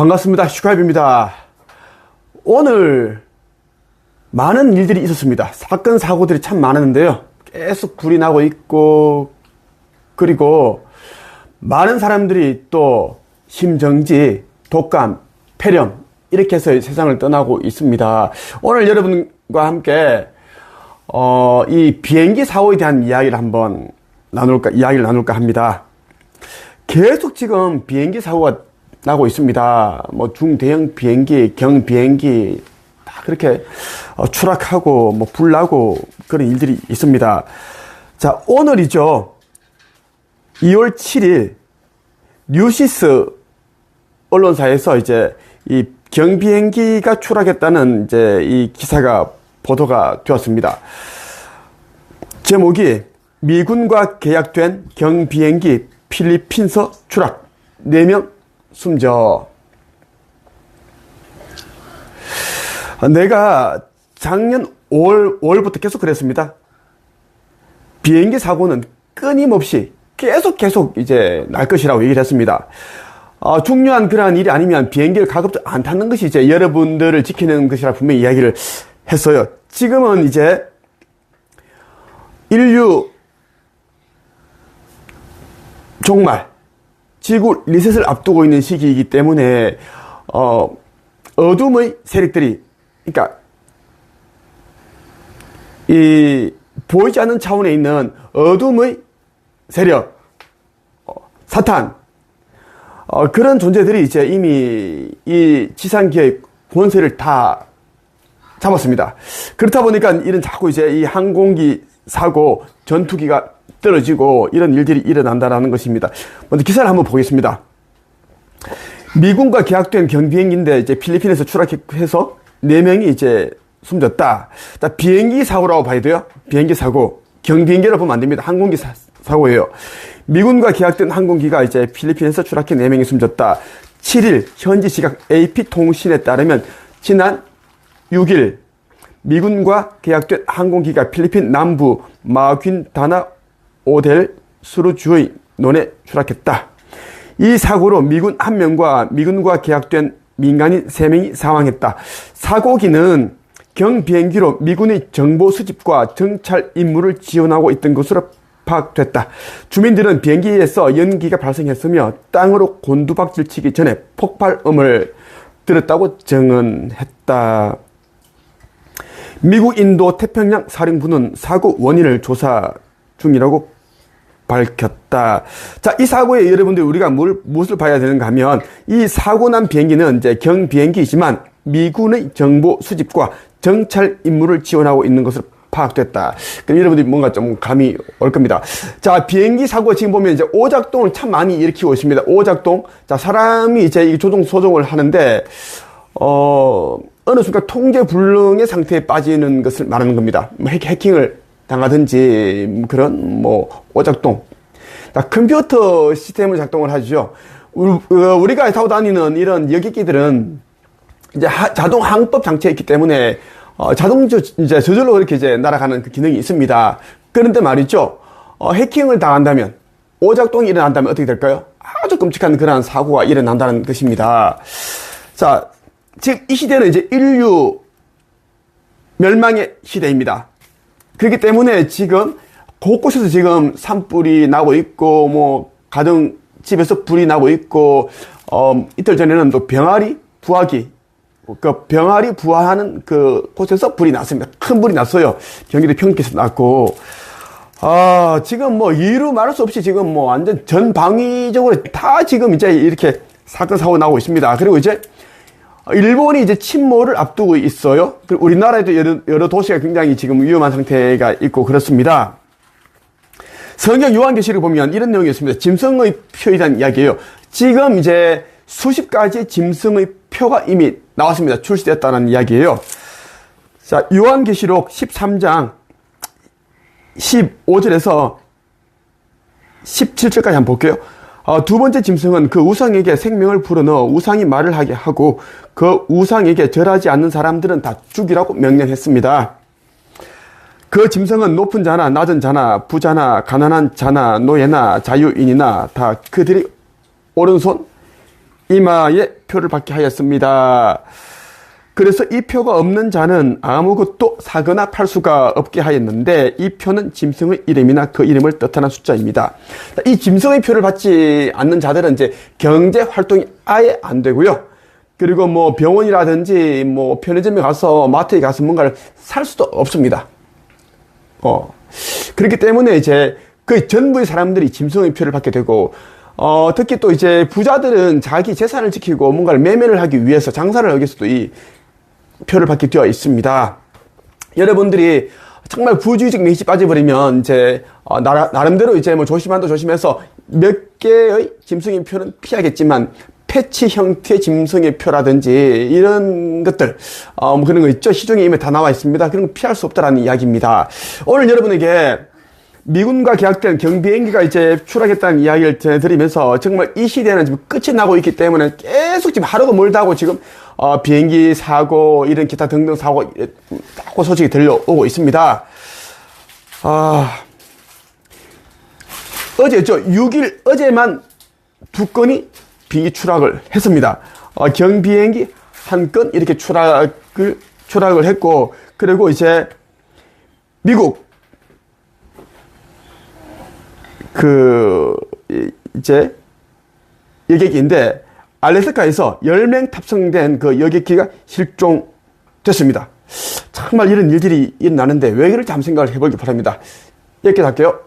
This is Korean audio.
반갑습니다. 슈카입입니다. 오늘 많은 일들이 있었습니다. 사건, 사고들이 참 많았는데요. 계속 불이 나고 있고, 그리고 많은 사람들이 또 심정지, 독감, 폐렴, 이렇게 해서 세상을 떠나고 있습니다. 오늘 여러분과 함께, 어, 이 비행기 사고에 대한 이야기를 한번 나눌까, 이야기를 나눌까 합니다. 계속 지금 비행기 사고가 나고 있습니다. 뭐 중대형 비행기, 경 비행기 다 그렇게 어, 추락하고 뭐 불나고 그런 일들이 있습니다. 자, 오늘이죠. 2월 7일 뉴시스 언론사에서 이제 이 경비행기가 추락했다는 이제 이 기사가 보도가 되었습니다. 제목이 미군과 계약된 경비행기 필리핀서 추락 4명 숨져. 내가 작년 5월, 5월부터 계속 그랬습니다. 비행기 사고는 끊임없이 계속 계속 이제 날 것이라고 얘기를 했습니다. 어, 중요한 그러한 일이 아니면 비행기를 가급적 안 타는 것이 이제 여러분들을 지키는 것이라 분명히 이야기를 했어요. 지금은 이제 인류 종말, 지구 리셋을 앞두고 있는 시기이기 때문에 어, 어둠의 세력들이 그러니까 이 보이지 않는 차원에 있는 어둠의 세력, 어, 사탄 어, 그런 존재들이 이제 이미 이 지상기의 권세를 다 잡았습니다. 그렇다 보니까 이런 자꾸 이제 이 항공기 사고, 전투기가 떨어지고 이런 일들이 일어난다는 것입니다. 먼저 기사를 한번 보겠습니다. 미군과 계약된 경비행기인데 이제 필리핀에서 추락해서 4명이 이제 숨졌다. 자, 비행기 사고라고 봐야 돼요. 비행기 사고. 경비행기로 보면 안 됩니다. 항공기 사, 사고예요. 미군과 계약된 항공기가 이제 필리핀에서 추락해 4명이 숨졌다. 7일 현지 시각 AP통신에 따르면 지난 6일 미군과 계약된 항공기가 필리핀 남부 마퀸다나 오델 수루주의 논에 추락했다. 이 사고로 미군 한 명과 미군과 계약된 민간인 3명이 사망했다. 사고기는 경비행기로 미군의 정보 수집과 정찰 임무를 지원하고 있던 것으로 파악됐다. 주민들은 비행기에서 연기가 발생했으며 땅으로 곤두박질 치기 전에 폭발음을 들었다고 증언했다. 미국 인도 태평양 사령부는 사고 원인을 조사 중이라고 밝혔다. 자, 이 사고에 여러분들 우리가 뭘, 무엇을 봐야 되는가 하면 이 사고 난 비행기는 이제 경 비행기이지만 미군의 정보 수집과 정찰 임무를 지원하고 있는 것으로 파악됐다. 그럼 여러분들이 뭔가 좀 감이 올 겁니다. 자, 비행기 사고 지금 보면 이제 오작동을 참 많이 일으키고 있습니다. 오작동. 자, 사람이 이제 이 조종, 소종을 하는데, 어, 어느 순간 통제 불능의 상태에 빠지는 것을 말하는 겁니다. 뭐 해킹을 당하든지 그런 뭐 오작동. 자, 컴퓨터 시스템을 작동을 하죠. 어, 우리가 타고 다니는 이런 여객기들은 이제 하, 자동 항법 장치에 있기 때문에 어, 자동 저, 이제 저절로 이렇게 이제 날아가는 그 기능이 있습니다. 그런데 말이죠. 어, 해킹을 당한다면 오작동이 일어난다면 어떻게 될까요? 아주 끔찍한 그러한 사고가 일어난다는 것입니다. 자, 지금 이 시대는 이제 인류 멸망의 시대입니다. 그렇기 때문에 지금 곳곳에서 지금 산불이 나고 있고 뭐 가정 집에서 불이 나고 있고 어 이틀 전에는 또 병아리 부화기 그 병아리 부화하는 그 곳에서 불이 났습니다. 큰 불이 났어요. 경기도 평택에서 났고 아 지금 뭐 이루 말할 수 없이 지금 뭐 완전 전방위적으로 다 지금 이제 이렇게 사건 사고 나고 있습니다. 그리고 이제 일본이 이제 침몰을 앞두고 있어요. 그리고 우리나라에도 여러, 여러 도시가 굉장히 지금 위험한 상태가 있고 그렇습니다. 성경 요한계시를 보면 이런 내용이 있습니다. 짐승의 표에 대한 이야기예요. 지금 이제 수십 가지 짐승의 표가 이미 나왔습니다. 출시됐다는 이야기예요. 자, 요한계시록 13장 15절에서 17절까지 한번 볼게요. 어, 두 번째 짐승은 그 우상에게 생명을 불어넣어 우상이 말을 하게 하고 그 우상에게 절하지 않는 사람들은 다 죽이라고 명령했습니다. 그 짐승은 높은 자나 낮은 자나 부자나 가난한 자나 노예나 자유인이나 다 그들이 오른손 이마에 표를 받게 하였습니다. 그래서 이 표가 없는 자는 아무것도 사거나 팔 수가 없게 하였는데 이 표는 짐승의 이름이나 그 이름을 뜻하는 숫자입니다. 이 짐승의 표를 받지 않는 자들은 이제 경제 활동이 아예 안 되고요. 그리고 뭐 병원이라든지 뭐 편의점에 가서 마트에 가서 뭔가를 살 수도 없습니다. 어. 그렇기 때문에 이제 그 전부의 사람들이 짐승의 표를 받게 되고 어, 특히 또 이제 부자들은 자기 재산을 지키고 뭔가를 매매를 하기 위해서 장사를 하기 위해서도 이 표를 받게 되어 있습니다. 여러분들이 정말 부주의적 매시 빠져버리면 이제 어, 나라, 나름대로 이제 뭐 조심한다 조심해서 몇 개의 짐승의 표는 피하겠지만 패치 형태의 짐승의 표라든지 이런 것들 어, 뭐 그런 거 있죠 시중에 이미 다 나와 있습니다. 그런 거 피할 수 없다라는 이야기입니다. 오늘 여러분에게 미군과 계약된 경비행기가 이제 출하겠다는 이야기를 전해드리면서 정말 이 시대는 지금 끝이 나고 있기 때문에 계속 지금 하루가 멀다 하고 지금 어, 비행기 사고 이런 기타 등등 사고 사고 소식이 들려오고 있습니다. 아 어제 저 6일 어제만 두 건이 비행기 추락을 했습니다. 어, 경 비행기 한 건 이렇게 추락을 추락을 했고 그리고 이제 미국 그 이제 여객기인데 알래스카에서 10명 탑승된 그 여객기가 실종됐습니다. 정말 이런 일들이 일어나는데 왜 그럴지 한번 생각을 해보기 바랍니다. 여기까지 할게요.